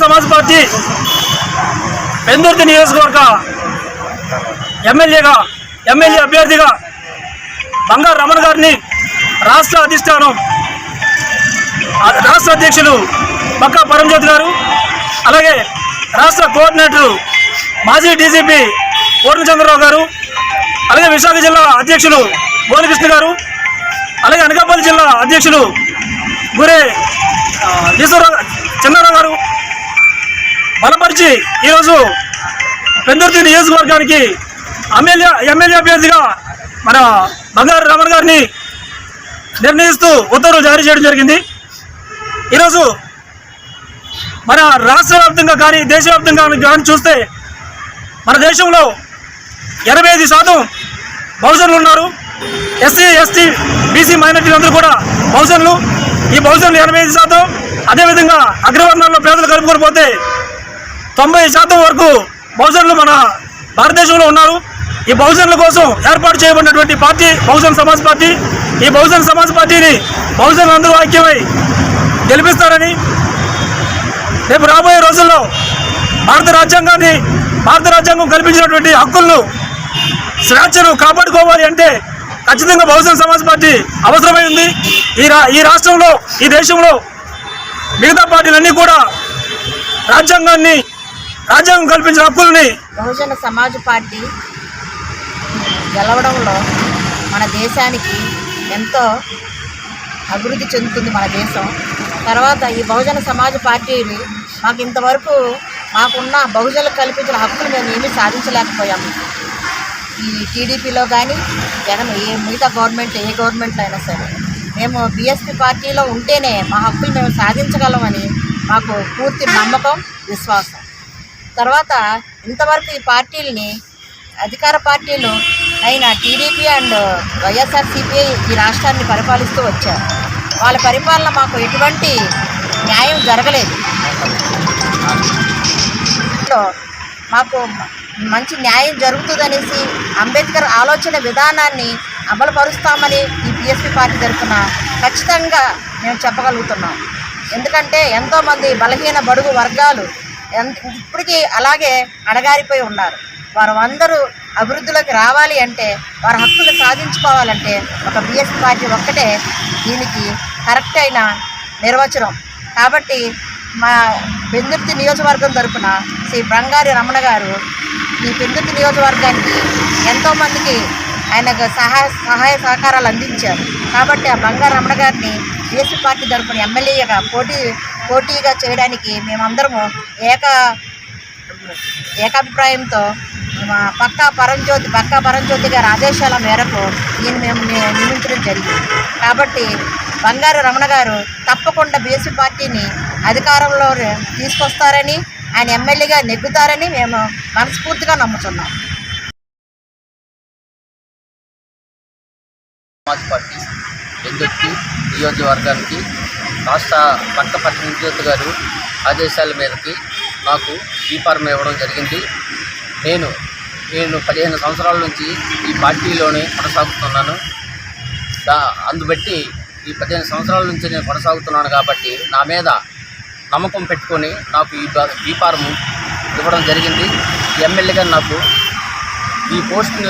Samaj party Pendurthi నియోజకవర్గ ఎమ్మెల్యేగా MLA అభ్యర్థిగా బంగారు రమణ గారిని రాష్ట్ర అధిష్టానం రాష్ట్ర అధ్యక్షులు పక్కా పరంజ్యోతి గారు అలాగే రాష్ట్ర కోఆర్డినేటరు మాజీ డీజీపీ పూర్ణచంద్రరావు గారు అలాగే విశాఖ జిల్లా అధ్యక్షులు గోలకృష్ణ గారు అలాగే అనకాపల్లి జిల్లా అధ్యక్షులు గురే ఈశ్వరరావు చిన్నారావు గారు బలపరిచి ఈరోజు పెందుర్తి నియోజకవర్గానికి ఎమ్మెల్యే ఎమ్మెల్యే అభ్యర్థిగా మన బంగారు రమణ గారిని నిర్ణయిస్తూ ఉత్తర్వులు జారీ చేయడం జరిగింది. ఈరోజు మన రాష్ట్ర వ్యాప్తంగా కానీ దేశవ్యాప్తంగా కానీ చూస్తే మన దేశంలో ఎనభై ఐదు శాతం బహుజనులు ఉన్నారు. ఎస్సీ ఎస్టీ బీసీ మైనార్టీలు అందరూ కూడా బహుజనులు. ఈ బహుజనులు ఎనభై ఐదు శాతం. అదేవిధంగా అగ్రవర్ణాల్లో పేదలు కలుపుకొని పోతే తొంభై శాతం వరకు బహుజనులు మన భారతదేశంలో ఉన్నారు. ఈ బహుజనుల కోసం ఏర్పాటు చేయబడినటువంటి పార్టీ బహుజన్ సమాజ్ పార్టీ ఈ బహుజన్ సమాజ్ పార్టీని బహుజనులు అందరూ ఐక్యమై గెలిపిస్తారని రేపు రాబోయే రోజుల్లో భారత రాజ్యాంగాన్ని భారత రాజ్యాంగం కల్పించినటువంటి హక్కులను స్వేచ్ఛను కాపాడుకోవాలి అంటే ఖచ్చితంగా బహుజన సమాజ్ పార్టీ అవసరమై ఉంది. ఈ రా ఈ రాష్ట్రంలో ఈ దేశంలో మిగతా పార్టీలన్నీ కూడా రాజ్యాంగాన్ని రాజ్యాంగం కల్పించిన హక్కుల్ని బహుజన సమాజ్ పార్టీ గెలవడంలో మన దేశానికి ఎంతో అభివృద్ధి చెందుతుంది మన దేశం. తర్వాత ఈ బహుజన సమాజ్ పార్టీని మాకు ఇంతవరకు మాకున్న బహుజనులకు కల్పించిన హక్కులు మేము ఏమీ సాధించలేకపోయాము. ఈ టీడీపీలో కానీ జగన్ ఏ మిగతా గవర్నమెంట్ ఏ గవర్నమెంట్లో అయినా సరే. మేము బీఎస్పీ పార్టీలో ఉంటేనే మా హక్కులు మేము సాధించగలమని మాకు పూర్తి నమ్మకం విశ్వాసం. తర్వాత ఇంతవరకు ఈ పార్టీలని అధికార పార్టీలు అయిన టీడీపీ అండ్ వైఎస్ఆర్సీపీ ఈ రాష్ట్రాన్ని పరిపాలిస్తూ వచ్చారు. వాళ్ళ పరిపాలన మాకు ఎటువంటి న్యాయం జరగలేదు. మాకు మంచి న్యాయం జరుగుతుందనేసి అంబేద్కర్ ఆలోచన విధానాన్ని అమలుపరుస్తామని ఈ పిఎస్పి పార్టీ తరఫున ఖచ్చితంగా మేము చెప్పగలుగుతున్నాం. ఎందుకంటే ఎంతోమంది బలహీన బడుగు వర్గాలు ఇప్పటికీ అలాగే అడగారిపోయి ఉన్నారు. వారు అందరూ అభివృద్ధిలోకి రావాలి అంటే వారి హక్కులు సాధించుకోవాలంటే ఒక బిఎస్పీ పార్టీ ఒక్కటే దీనికి కరెక్ట్ అయిన నిర్వచనం. కాబట్టి మా పెందుర్తి నియోజకవర్గం తరపున శ్రీ బంగారి రమణ గారు ఈ పెందుర్తి నియోజకవర్గానికి ఎంతోమందికి ఆయనకు సహాయ సహాయ సహకారాలు అందించారు. కాబట్టి ఆ బంగారు రమణ గారిని బీఎస్పీ పార్టీ తరపున ఎమ్మెల్యేగా పోటీ పోటీగా చేయడానికి మేమందరము ఏక ఏకాభిప్రాయంతో పక్కా పరంజ్యోతి పక్కా పరంజ్యోతి గారి ఆదేశాల మేరకు ఈయన మేము నియమించడం జరిగింది. కాబట్టి బంగారు రమణ గారు తప్పకుండా బీఎస్పీ పార్టీని అధికారంలో తీసుకొస్తారని ఆయన ఎమ్మెల్యేగా నెగ్గుతారని మేము మనస్ఫూర్తిగా నమ్ముతున్నాం. సమాజ్ నియోజకవర్గానికి రాష్ట్ర పట్ట పట్టణజ్యోతి గారు ఆదేశాల మేరకి నాకు బీఫార్మ్ ఇవ్వడం జరిగింది. నేను నేను పదిహేను సంవత్సరాల నుంచి ఈ పార్టీలోనే కొనసాగుతున్నాను. దా అందుబట్టి ఈ పదిహేను సంవత్సరాల నుంచి నేను కొనసాగుతున్నాను కాబట్టి నా మీద నమ్మకం పెట్టుకొని నాకు ఈ ఈ ఫార్మ్ ఇవ్వడం జరిగింది. ఎమ్మెల్యేగా నాకు ఈ పోస్ట్ని